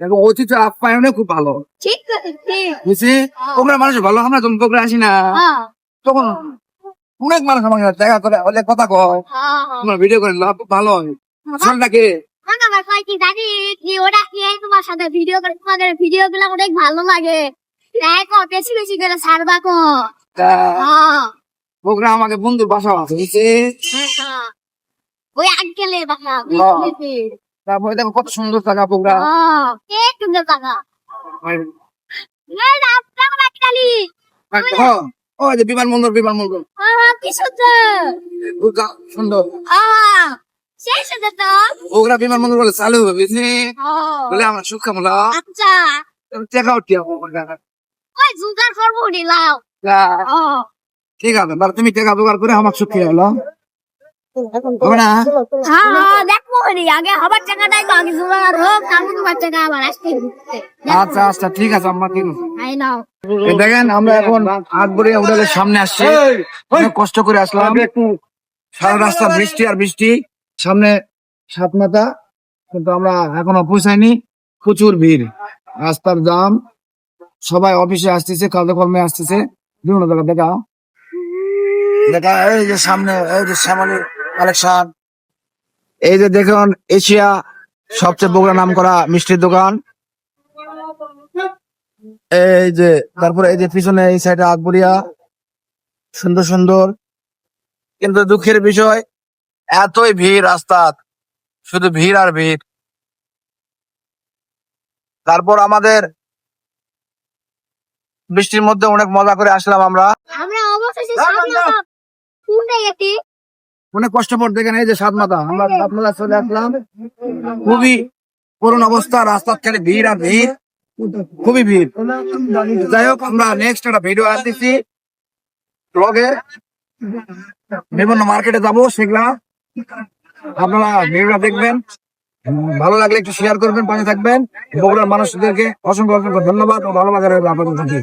এবং অতিথি আপ্যায়নে খুব ভালো। ঠিক বুঝছি ওখানে মানুষ ভালো আমরা যখন প্রোগ্রাম আসি না। হ্যাঁ। তখন অনেক মানুষ আমাকে দেখা করে অনেক কথা কয় হ্যাঁ তোমার ভিডিও করে খুব ভালো হয়। তোমার সাথে ভিডিও করে তোমাদের ভিডিও গুলো অনেক লাগে। বেশি বেশি করে কো। হ্যাঁ। প্রোগ্রাম আমাকে বন্ধুর বাসা আছে হ্যাঁ। ওই আঙ্কেলের বাসা হ্যাঁ। তারপরে দেখো কত সুন্দর কে আপনার বাচ্চালি ও যে বিমানবন্দর বিমানবন্দর। কি সুন্দর। বিমানবন্দর বলে চালু হবে বুঝছি। বলে আমরা সুখা আচ্ছা। টেকা উঠি ওই জুগার করব নিলাও ঠিক আছে তুমি টেকা জোগাড় করে আমার সুখী হলো আচ্ছা আচ্ছা ঠিক আছে আমার ঠিক আছে। আই নাও। এই দেখেন আমরা এখন আটবরিয়া হোটেলের সামনে আসছি। অনেক কষ্ট করে আসলাম। সারা রাস্তা বৃষ্টি আর বৃষ্টি। সামনে সাত মাথা কিন্তু আমরা এখনও পৌঁছাইনি। প্রচুর ভিড়। রাস্তার জাম সবাই অফিসে আসতেছে কাজে কর্মে আসতেছে। বিভিন্ন জায়গা দেখা দেখা এই যে সামনে এই যে শ্যামলী। কালেকশন। এই যে দেখুন, এশিয়া সবচেয়ে বগুড়া নাম করা মিষ্টির দোকান। এই যে, তারপরে এই যে পিছনে এই সাইডে আকবরিয়া। সুন্দর সুন্দর। কিন্তু দুঃখের বিষয়, এতই ভিড় রাস্তা, শুধু ভিড় আর ভিড়। তারপর আমাদের বৃষ্টির মধ্যে অনেক মজা করে আসলাম আমরা। অনেক কষ্ট পর দেখেন এই যে সাত মাথা। আমরা মাথা চলে আসলাম। খুবই করুণ অবস্থা, রাস্তার খালি ভিড় আর ভিড়। খুবই ভিড়। যাই হোক, আমরা নেক্সট একটা ভিডিও আসতেছি ব্লগে বিভিন্ন মার্কেটে যাব, সেগুলা আপনারা ভিডিওটা দেখবেন। ভালো লাগলে একটু শেয়ার করবেন, পাশে থাকবেন। বগুড়ার মানুষদেরকে অসংখ্য অসংখ্য ধন্যবাদ ও ভালোবাসা রইল আপনাদের